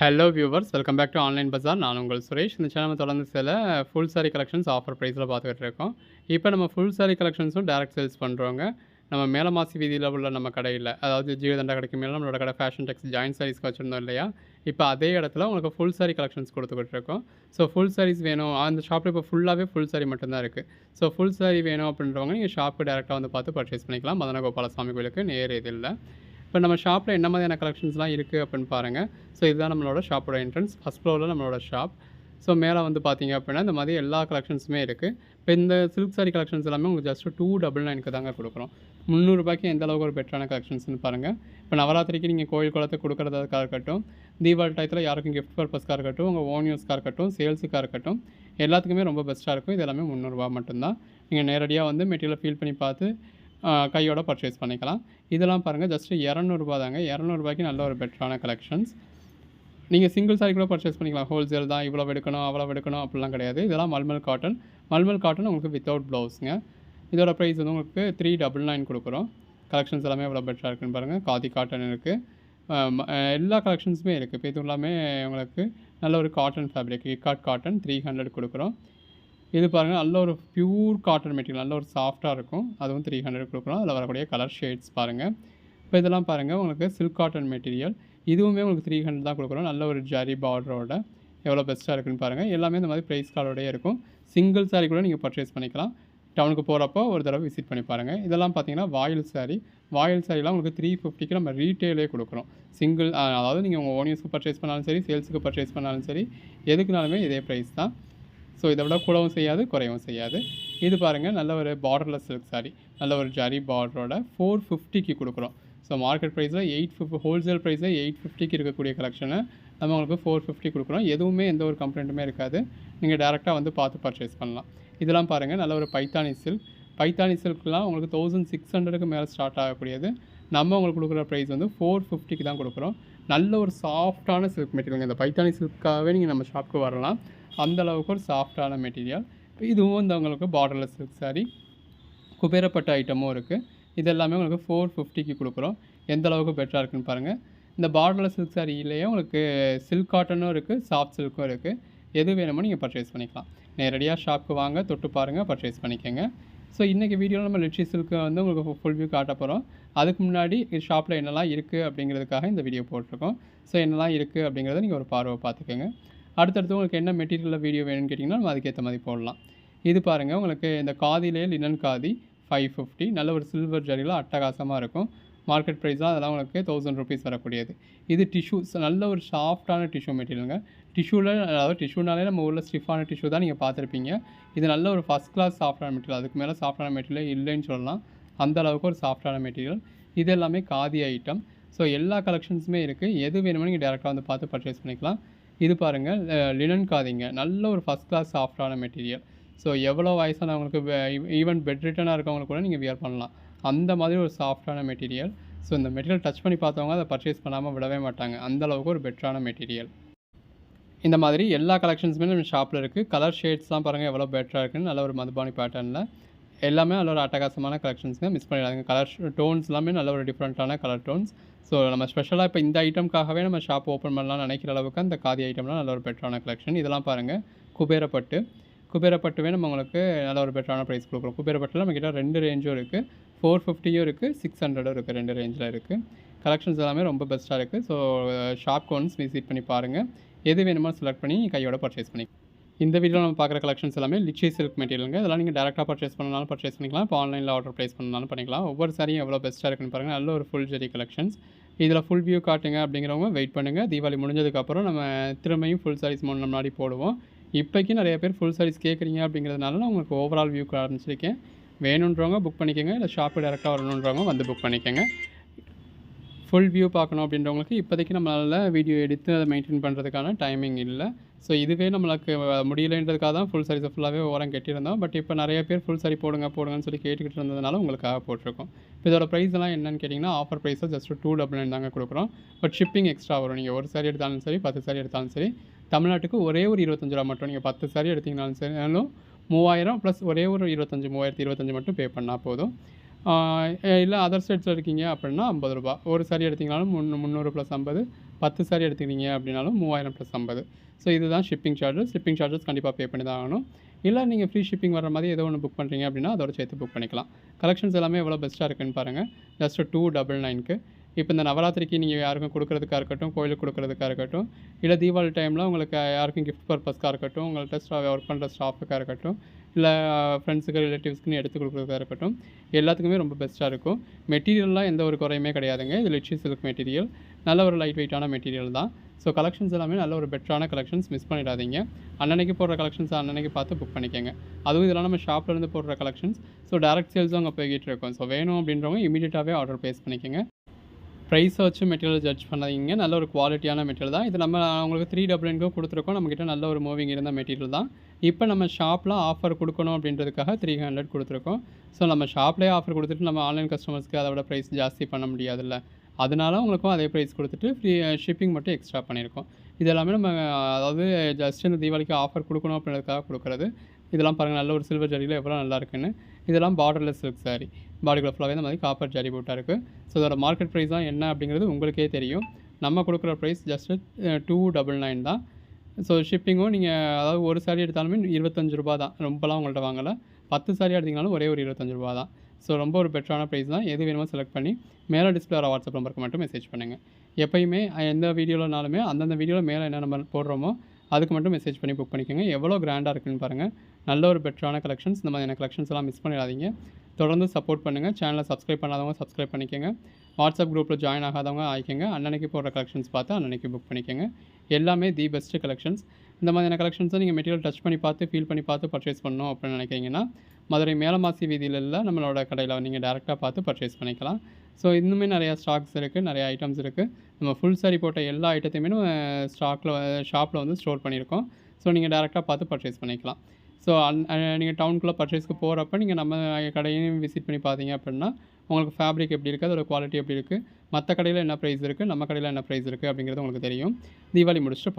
Hello viewers welcome back to online Bazaar நான் உங்கள் சுரேஷ். இந்த சேனல் தொடர்ந்து சில ஃபுல் சாரி கலெக்ஷன்ஸ் ஆஃபர் ப்ரைஸில் பார்த்துக்கிட்டு இருக்கோம். இப்போ நம்ம ஃபுல் சாரி கலெக்ஷன்ஸும் டேரக்ட் சேல்ஸ் பண்ணுறோங்க நம்ம மேலமாசி வீதியில் உள்ள நம்ம கடையில் அதாவது ஜீவதண்டா கடைக்கு மேலே நம்மளோட கடை ஃபேஷன் டெக்ஸ் ஜாயின் சாரீஸ்க்கு வச்சுருந்தோம் இல்லையா? இப்போ அதே இடத்துல உங்களுக்கு ஃபுல் சாரி கலெக்ஷன்ஸ் கொடுத்துக்கிட்டு இருக்கோம். ஸோ ஃபுல் சாரீஸ் வேணும். அந்த ஷாப்பில் இப்போ ஃபுல்லாகவே ஃபுல் சாரி மட்டும்தான் இருக்குது ஸோ ஃபுல் சாரி வேணும் அப்படின்றவங்க நீங்கள் ஷாப்புக்கு டேரெக்டாக வந்து பார்த்து பர்ச்சேஸ் பண்ணிக்கலாம். மதன கோபாலசாமி கோயிலுக்கு நேர் இல்லை இப்போ நம்ம ஷாப்பில் என்ன மாதிரியான கலெக்ஷன்ஸ்லாம் இருக்குது அப்படின்னு பாருங்கள். ஸோ இதுதான் நம்மளோட ஷாப்போட என்ட்ரன்ஸ். ஃபஸ்ட் ஃப்ளோரில் நம்மளோட ஷாப். ஸோ மேலே வந்து பார்த்தீங்க அப்படின்னா இந்த மாதிரி எல்லா கலெக்ஷன்ஸுமே இருக்குது. இப்போ இந்த சில்க் சாரி கலெக்ஷன்ஸ் எல்லாமே உங்களுக்கு ஜஸ்ட் டூ டபுள் நைனுக்கு தாங்க கொடுக்குறோம். முந்நூறுபாய்க்கு எந்த அளவுக்கு ஒரு பெட்டரான கலெக்ஷன்ஸ்னு பாருங்கள். இப்போ நவராத்திரிக்கு நீங்கள் கோயில் குளத்துக்கு கொடுக்குறதுக்காக இருக்கட்டும் தீபாவளி டயத்தில் யாருக்கும் கிஃப்ட் பர்பஸ்க்காக இருக்கட்டும் உங்கள் ஓன் யூஸ்க்காக இருக்கட்டும் சேல்ஸுக்காக இருக்கட்டும் எல்லாத்துக்குமே ரொம்ப பெஸ்ட்டாக இருக்கும். இது எல்லாமே முந்நூறுரூவா மட்டும்தான். நீங்கள் நேரடியாக வந்து மெட்டீரியல் ஃபீல் பண்ணி பார்த்து கையோட பர்ச்சேஸ் பண்ணிக்கலாம். இதெல்லாம் பாருங்கள் ஜஸ்ட்டு இரநூறுபா தாங்க. இரநூறுபாய்க்கு நல்ல ஒரு பெட்டரான கலெக்ஷன்ஸ் நீங்கள் சிங்கிள் சாரி கூட பர்ச்சேஸ் பண்ணிக்கலாம். ஹோல்சேல் தான் இவ்வளோ எடுக்கணும் அவ்வளோ எடுக்கணும் அப்படிலாம் கிடையாது. இதெல்லாம் மல்மல் காட்டன் மல்மல் காட்டன் உங்களுக்கு வித்தவுட் ப்ளவுஸுங்க இதோட ப்ரைஸ் வந்து உங்களுக்கு த்ரீ டபுள் நைன் கொடுக்குறோம். கலெக்ஷன்ஸ் எல்லாமே எவ்வளோ பெட்டராக இருக்குன்னு பாருங்கள் காதி காட்டன் இருக்குது எல்லா கலெக்ஷன்ஸுமே இருக்குது இப்போ இது எல்லாமே உங்களுக்கு நல்ல ஒரு cotton fabric ikat cotton three hundred கொடுக்குறோம். இது பாருங்கள் நல்ல ஒரு பியூர் காட்டன் மெட்டீரியல் நல்ல ஒரு சாஃப்டாக இருக்கும். அதுவும் த்ரீ ஹண்ட்ரட் கொடுக்குறோம் அதில் வரக்கூடிய கலர் ஷேட்ஸ் பாருங்கள் இப்போ இதெல்லாம் பாருங்கள் உங்களுக்கு சில்க் காட்டன் மெட்டீரியல் இதுவுமே உங்களுக்கு த்ரீ ஹண்ட்ரட் தான் கொடுக்குறோம். நல்ல ஒரு ஜரி பார்டரோட எவ்வளோ பெஸ்ட்டாக இருக்குன்னு பாருங்கள் எல்லாமே இந்த மாதிரி ப்ரைஸ் கார்டோடய இருக்கும். சிங்கிள் saree கூட நீங்கள் பர்ச்சேஸ் பண்ணிக்கலாம். டவுனுக்கு போகிறப்போ ஒரு தடவை விசிட் பண்ணி பாருங்கள் இதெல்லாம் பார்த்தீங்கன்னா வாயில் saree. வாயில் சாரிலாம் உங்களுக்கு த்ரீ ஃபிஃப்டிக்கு நம்ம ரீட்டெயிலே கொடுக்குறோம். சிங்கிள் அதாவது நீங்கள் உங்கள் ஓன் யூஸ்க்கு பர்ச்சேஸ் பண்ணாலும் சரி சேல்ஸுக்கு பர்ச்சேஸ் பண்ணாலும் சரி எதுக்குனாலுமே இதே ப்ரைஸ் தான். ஸோ இதை விட கூடவும் செய்யாது குறையவும் செய்யாது. இது பாருங்கள் நல்ல ஒரு பார்டர்லெஸ் சில்க் சாரி நல்ல ஒரு ஜரி பார்டரோட ஃபோர் ஃபிஃப்டிக்கு கொடுக்குறோம். ஸோ மார்க்கெட் ப்ரைஸில் எயிட் ஃபிஃப்டி ஹோல்சேல் ப்ரைஸில் எயிட் ஃபிஃப்டிக்கு இருக்கக்கூடிய கலெக்ஷனை நம்ம உங்களுக்கு ஃபோர் ஃபிஃப்டி கொடுக்குறோம். எதுவுமே எந்த ஒரு கம்ப்ளைண்ட்டுமே இருக்காது. நீங்கள் டேரெக்டாக வந்து பார்த்து பர்ச்சேஸ் பண்ணலாம். இதெல்லாம் பாருங்கள் நல்ல ஒரு பைத்தானி சில்க் பைத்தானி சில்க்லாம் உங்களுக்கு தௌசண்ட் சிக்ஸ் ஹண்ட்ரடுக்கு மேலே ஸ்டார்ட் ஆகக்கூடியது. நம்ம உங்களுக்கு கொடுக்குற ப்ரைஸ் வந்து ஃபோர் ஃபிஃப்டிக்கு தான் கொடுக்குறோம். நல்ல ஒரு சாஃப்டான சில்க் மெட்டீரியல் இந்த பைத்தானி சில்க்காகவே நீங்கள் நம்ம ஷாப்புக்கு வரலாம். அந்த அளவுக்கு ஒரு சாஃப்டான மெட்டீரியல் இதுவும் இந்த உங்களுக்கு பார்டர்லெஸ் சில்க் saree. குபேரப்பட்ட ஐட்டமும் இருக்குது இது எல்லாமே உங்களுக்கு ஃபோர் ஃபிஃப்டிக்கு கொடுக்குறோம். எந்த அளவுக்கு பெட்டராக இருக்குன்னு பாருங்கள் இந்த பார்டர்லெஸ் சில்க் சாரியிலேயே உங்களுக்கு சில்க் காட்டனும் இருக்குது சாஃப்ட் சில்க்கும் இருக்குது எது வேணுமோ நீங்கள் பர்ச்சேஸ் பண்ணிக்கலாம். நேரடியாக ஷாப்புக்கு வாங்க தொட்டு பாருங்கள் பர்ச்சேஸ் பண்ணிக்கோங்க. ஸோ இன்றைக்கி வீடியோவில் நம்ம லிட்ரி சில்க்கு வந்து உங்களுக்கு ஃபுல் வியூ காட்ட போகிறோம் அதுக்கு முன்னாடி ஷாப்பில் என்னெல்லாம் இருக்குது அப்படிங்கிறதுக்காக இந்த வீடியோ போட்டிருக்கோம். ஸோ என்னெல்லாம் இருக்குது அப்படிங்கிறத நீங்கள் ஒரு பார்வை பார்த்துக்கோங்க. அடுத்தடுத்து உங்களுக்கு என்ன மெட்டீரியலில் வீடியோ வேணும்னு கேட்டிங்கன்னா நம்ம அதுக்கேற்ற மாதிரி போடலாம். இது பாருங்கள் உங்களுக்கு இந்த காதிலே லினன் காதி ஃபைவ் ஃபிஃப்டி நல்ல ஒரு சில்வர் ஜரியில் அட்டகாசமாக இருக்கும். மார்க்கெட் ப்ரைஸ் தான் அதெல்லாம் உங்களுக்கு தௌசண்ட் ருபீஸ் வரக்கூடியது. இது டிஷ்யூ நல்ல ஒரு சாஃப்டான டிஷ்யூ மெட்டீரியலுங்க டிஷ்யூவில் அதாவது டிஷ்யூனாலே நம்ம ஊரில் ஸ்டிஃபான டிஷ்யூ தான் நீங்கள் பார்த்துருப்பீங்க. இது நல்ல ஒரு ஃபஸ்ட் கிளாஸ் சாஃப்டான மெட்டீரியல் அதுக்கு மேலே சாஃப்டான மெட்டீரியல் இல்லைன்னு சொல்லலாம். அந்த அளவுக்கு ஒரு சாஃப்டான மெட்டீரியல் இது எல்லாமே காதி ஐட்டம் ஸோ எல்லா கலெக்ஷன்ஸுமே இருக்குது எது வேணுமோ நீங்கள் டேரெக்டாக வந்து பார்த்து பர்ச்சேஸ் பண்ணிக்கலாம். இது பாருங்கள் லினன் காதிங்க. நல்ல ஒரு ஃபஸ்ட் கிளாஸ் சாஃப்டான மெட்டீரியல் ஸோ எவ்வளோ வயசானவங்களுக்கு ஈவன் பெட் ரிட்டனாக இருக்கவங்களுக்கு கூட நீங்கள் வியர் பண்ணலாம். அந்த மாதிரி ஒரு சாஃப்டான மெட்டீரியல் ஸோ இந்த மெட்டீரியல் டச் பண்ணி பார்த்தவங்க அதை பர்ச்சேஸ் பண்ணாமல் விடவே மாட்டாங்க. அந்த அளவுக்கு ஒரு பெட்டரான மெட்டீரியல் இந்த மாதிரி எல்லா கலெக்ஷன்ஸுமே நம்ம ஷாப்பில் இருக்குது கலர் ஷேட்ஸ்லாம் பாருங்கள் எவ்வளோ பெட்டராக இருக்குன்னு. நல்ல ஒரு மதுபானி பேட்டர்னில் எல்லாமே நல்ல ஒரு அட்டகாசமான கலெக்ஷன்ஸுங்க மிஸ் பண்ணிடாதுங்க. கலர் டோன்ஸ் எல்லாமே நல்ல ஒரு டிஃப்ரெண்ட்டான கலர் டோன்ஸ் ஸோ நம்ம ஸ்பெஷலாக இப்போ இந்த ஐட்டம்காகவே நம்ம ஷாப் ஓப்பன் பண்ணலாம்னு நினைக்கிற அளவுக்கு அந்த காதி ஐட்டம்லாம் நல்ல ஒரு பெட்டரான கலெக்ஷன் இதெல்லாம் பாருங்கள் குபேரப்பட்டு. குபேரப்பட்டுவே நம்ம உங்களுக்கு நல்ல ஒரு பெட்டரான ப்ரைஸ் கொடுக்குறோம். குபேரப்பட்டில் நம்மக்கிட்ட ரெண்டு ரேஞ்சும் இருக்குது ஃபோர் ஃபிஃப்டியும் இருக்குது சிக்ஸ் ஹண்ட்ரடும் இருக்குது ரெண்டு ரேஞ்சில் இருக்குது கலெக்ஷன்ஸ் எல்லாமே ரொம்ப பெஸ்ட்டாக இருக்குது ஸோ ஷாப் ஒன்ஸ் விசிட் பண்ணி பாருங்கள் எது வேணுமோ செலக்ட் பண்ணி கையோட பர்ச்சேஸ் பண்ணி இந்த வீடியோவில் நம்ம பார்க்குற கலெக்ஷன்ஸ் எல்லாமே லிச்சி சில்க் மெட்டீரியலுங்க இதெல்லாம் நீங்கள் டேரெக்டாக பர்ச்சேஸ் பண்ணாலும் பர்ச்சேஸ் பண்ணிக்கலாம். இப்போ ஆன்லைனில் ஆர்டர் ப்ளேஸ் பண்ணாலும் பண்ணிக்கலாம். ஒவ்வொரு சாரியும் எவ்வளோ பெஸ்ட்டாக இருக்குன்னு பாருங்கள் நல்ல ஒரு ஃபுல் ஜெரி கலெக்ஷன்ஸ் இதில் ஃபுல் வியூ காட்டுங்க அப்படிங்கிறவங்க வெயிட் பண்ணுங்கள் தீபாவளி முடிஞ்சதுக்கப்புறம் நம்ம திரும்பியும் ஃபுல் சாரீஸ் மூணு முன்னாடி போடுவோம். இப்போக்கி நிறைய பேர் ஃபுல் சாரீஸ் கேட்குறீங்க அப்படிங்கிறதுனால நான் உங்களுக்கு ஓவரால் வியூக்கு ஆரம்பிச்சிருக்கேன். வேணுன்றவங்க புக் பண்ணிக்கோங்க. இல்லை ஷாப்பு டேரெக்டாக வரணுன்றவங்க வந்து புக் பண்ணிக்கோங்க. ஃபுல் வியூ பார்க்கணும் அப்படின்றவங்களுக்கு இப்போதைக்கு நம்மளால் வீடியோ எடுத்து அதை மெயின்டைன் பண்ணுறதுக்கான டைமிங் இல்லை. ஸோ இதுவே நம்மளுக்கு முடியலைன்றதுக்காக தான் ஃபுல் சாரீஸை ஃபுல்லாகவே ஓரம் கட்டியிருந்தோம். பட் இப்போ நிறைய பேர் ஃபுல் சாரி போடுங்க போடுங்கன்னு சொல்லி கேட்டுக்கிட்டு இருந்ததுனால உங்களுக்காக போட்டிருக்கோம். இப்போ இதோட ப்ரைஸ் எல்லாம் என்னன்னு கேட்டிங்கன்னா ஆஃபர் ப்ரைஸாக ஜஸ்ட் டூ டபுள் நைன் தாங்க கொடுக்குறோம். பட் ஷிப்பிங் எக்ஸ்ட்ரா வரும். நீங்கள் ஒரு சாரி எடுத்தாலும் சரி பத்து சாரி எடுத்தாலும் சரி. தமிழ்நாட்டுக்கு ஒரே ஒரு இருபத்தஞ்சு ரூபா மட்டும் நீங்கள் பத்து சாரி எடுத்தீங்கனாலும் சரினாலும் மூவாயிரம் ப்ளஸ் ஒரே ஒரு இருபத்தஞ்சி மூவாயிரத்தி இருபத்தஞ்சு மட்டும் பே பண்ணால் போதும் இல்லை அதர் ஸ்டேட்ஸில் இருக்கீங்க அப்படின்னா ஐம்பது ரூபா ஒரு சாரி எடுத்தீங்கனாலும் முன் முந்நூறு ப்ளஸ் ஐம்பது 10 சாரி எடுத்துக்கிறீங்க அப்படின்னாலும் 3000 ப்ளஸ் 50 ஸோ இதுதான் ஷிப்பிங் சார்ஜஸ். ஷிப்பிங் சார்ஜஸ் கண்டிப்பாக பே பண்ணி தான் ஆகணும். இல்லை நீங்கள் ஃப்ரீ ஷிப்பிங் வர மாதிரி ஏதோ ஒன்று புக் பண்ணுறீங்க அப்படின்னா, அதோட சேர்த்து புக் பண்ணிக்கலாம். கலெக்ஷன்ஸ் எல்லாமே எவ்வளோ பெஸ்ட்டாக இருக்குன்னு பாருங்க. ஜஸ்ட் 299க்கு இப்போ இந்த நவராத்திரிக்கு நீங்கள் யாருக்கும் கொடுக்குறதுக்காக இருக்கட்டும், கோயிலுக்கு கொடுக்குறதுக்காக இருக்கட்டும், இல்லை தீபாவளி டைமில் உங்களுக்கு யாருக்கும் கிஃப்ட் பர்பஸ்க்காக இருக்கட்டும், உங்கள்கிட்ட ஸ்டா ஒர்க் பண்ணுற ஸ்டாஃபுக்காக இருக்கட்டும், இல்லை ஃப்ரெண்ட்ஸுக்கு, ரிலேட்டிவ்ஸ்க்குன்னு எடுத்து கொடுக்குறதா இருக்கட்டும், எல்லாத்துக்குமே ரொம்ப பெஸ்ட்டாக இருக்கும். மெட்டீரியல்லாம் எந்த ஒரு குறையுமே கிடையாதுங்க. இது லிட்சி சில்க் மெட்டீரியல். நல்ல ஒரு லைட் வெயிட்டான மெட்டீரியல் தான். ஸோ கலெக்ஷன்ஸ் எல்லாமே நல்ல ஒரு பெட்டரான கலெக்ஷன்ஸ் மிஸ் பண்ணிடாதீங்க. அன்னன்னைக்கு போடுற கலெக்ஷன்ஸ் அன்னன்னைக்கு பார்த்து புக் பண்ணிக்கோங்க அதுவும் இதெல்லாம் நம்ம ஷாப்லேருந்து போடுற கலெக்ஷன்ஸ். ஸோ டேரக்ட் சேல்ஸும் அங்கே போய்கிட்டு இருக்கோம் ஸோ வேணும் அப்படின்றவங்க இமீடியட்டாகவே ஆர்டர் ப்ளேஸ் பண்ணிக்கோங்க ப்ரைஸை வச்சு மெட்டீரியல் ஜட்ஜ் பண்ணாதீங்க. நல்ல ஒரு குவாலிட்டியான மெட்டீரியல் தான். இது நம்ம அவங்களுக்கு த்ரீ 399க்கும் கொடுத்துருக்கோம் நம்மக்கிட்ட நல்ல ஒரு மூவிங் இருந்த மெட்டீரியல் தான். இப்போ நம்ம ஷாப்பில் ஆஃபர் கொடுக்கணும் அப்படின்றதுக்காக த்ரீ ஹண்ட்ரட் கொடுத்துருக்கோம் ஸோ நம்ம ஷாப்லயே ஆஃபர் கொடுத்துட்டு நம்ம ஆன்லைன் கஸ்டமர்ஸ்க்கு அதோட விட ஜாஸ்தி பண்ண முடியாதுல்ல. அதனால உங்களுக்கும் அதே ப்ரைஸ் கொடுத்துட்டு ஃப்ரீ ஷிப்பிங் மட்டும் எக்ஸ்ட்ரா பண்ணியிருக்கோம். இது எல்லாமே நம்ம அதாவது ஜஸ்ட் இந்த தீபாவளிக்கு ஆஃபர் கொடுக்கணும் அப்படின்றதுக்காக கொடுக்குறது இதெல்லாம் பாருங்கள் நல்ல ஒரு சில்வர் ஜரியில எவ்வளோ நல்லா இருக்குன்னு. இதெல்லாம் பார்டர்லெஸ் சில்க் சாரி. பாடிக்குள்ள ஃபுல்லாவே இந்த மாதிரி காப்பர் ஜரி போட்டாக இருக்குது ஸோ இதோட மார்க்கெட் ப்ரைஸ் தான் என்ன அப்படிங்கிறது உங்களுக்கே தெரியும். நம்ம கொடுக்குற price just two double nine தான். ஸோ ஷிப்பிங்கும் நீங்கள் அதாவது ஒரு சாரி எடுத்தாலுமே இருபத்தஞ்சு ரூபா தான். ரொம்பலாம் உங்கள்கிட்ட வாங்கலை பத்து சாரி எடுத்தீங்கனாலும் ஒரே ஒரு இருபத்தஞ்சு ரூபா தான். ஸோ ரொம்ப ஒரு பெட்டரான ப்ரைஸ் தான். எது வேணுமோ செலக்ட் பண்ணி மேலே டிஸ்ப்ளே வர வாட்ஸ்அப் நம்பருக்கு மட்டும் மெசேஜ் பண்ணுங்கள் எப்பயுமே எந்த வீடியோலனாலுமே அந்தந்த வீடியோவில் மேலே என்ன நம்ம போடுறோமோ, அதுக்கு மட்டும் மெசேஜ் பண்ணி புக் பண்ணிக்கோங்க எவ்வளோ கிராண்டாக இருக்குன்னு பாருங்கள் நல்ல ஒரு பெட்டரான கலெக்ஷன்ஸ். இந்த மாதிரியான கலெக்ஷன்ஸ் எல்லாம் மிஸ் பண்ணிடாதீங்க. தொடர்ந்து சப்போர்ட் பண்ணுங்க. சேனலை சப்ஸ்கிரைப் பண்ணாதவங்க சப்ஸ்கிரைப் பண்ணிக்கங்க. வாட்ஸ்அப் குரூப்பில் ஜாயின் ஆகாதவங்க ஆகிக்கோங்க அன்னன்னைக்கு போடுற கலெக்ஷன்ஸ் பார்த்து அன்னன்னைக்கு புக் பண்ணிக்கோங்க எல்லாமே தி பெஸ்ட் கலெக்ஷன்ஸ். இந்த மாதிரியான கலெக்ஷன்ஸை நீங்கள் மெட்டீரியல் டச் பண்ணி பார்த்து, ஃபீல் பண்ணி பார்த்து பர்ச்சேஸ் பண்ணணும் அப்படின்னு நினைக்கிறீங்கன்னா, மதுரை மேலமாசி வீதியில் இல்லை நம்மளோட கடையில் நீங்கள் டேரெக்டாக பார்த்து பர்ச்சேஸ் பண்ணிக்கலாம். ஸோ இன்னுமே நிறையா ஸ்டாக்ஸ் இருக்குது நிறையா ஐட்டம்ஸ் இருக்குது நம்ம ஃபுல் சாரி போட்ட எல்லா ஐட்டத்தையுமே நம்ம ஸ்டாக்ல ஷாப்பில் வந்து ஸ்டோர் பண்ணியிருக்கோம். ஸோ நீங்கள் டேரெக்டாக பார்த்து பர்ச்சேஸ் பண்ணிக்கலாம். ஸோ அந் நீங்கள் டவுனுக்குள்ளே பர்ச்சேஸ்க்கு போகிறப்ப நீங்கள் நம்ம கடையையும் விசிட் பண்ணி பார்த்தீங்க அப்படின்னா, உங்களுக்கு ஃபேப்ரிக் எப்படி இருக்குது அதோட குவாலிட்டி எப்படி இருக்குது மற்ற கடையில் என்ன ப்ரைஸ் இருக்குது நம்ம கடையில் என்ன ப்ரைஸ் இருக்குது அப்படிங்கிறது உங்களுக்கு தெரியும். தீபாவளி முடிச்சுட்டு பார்ப்போம்.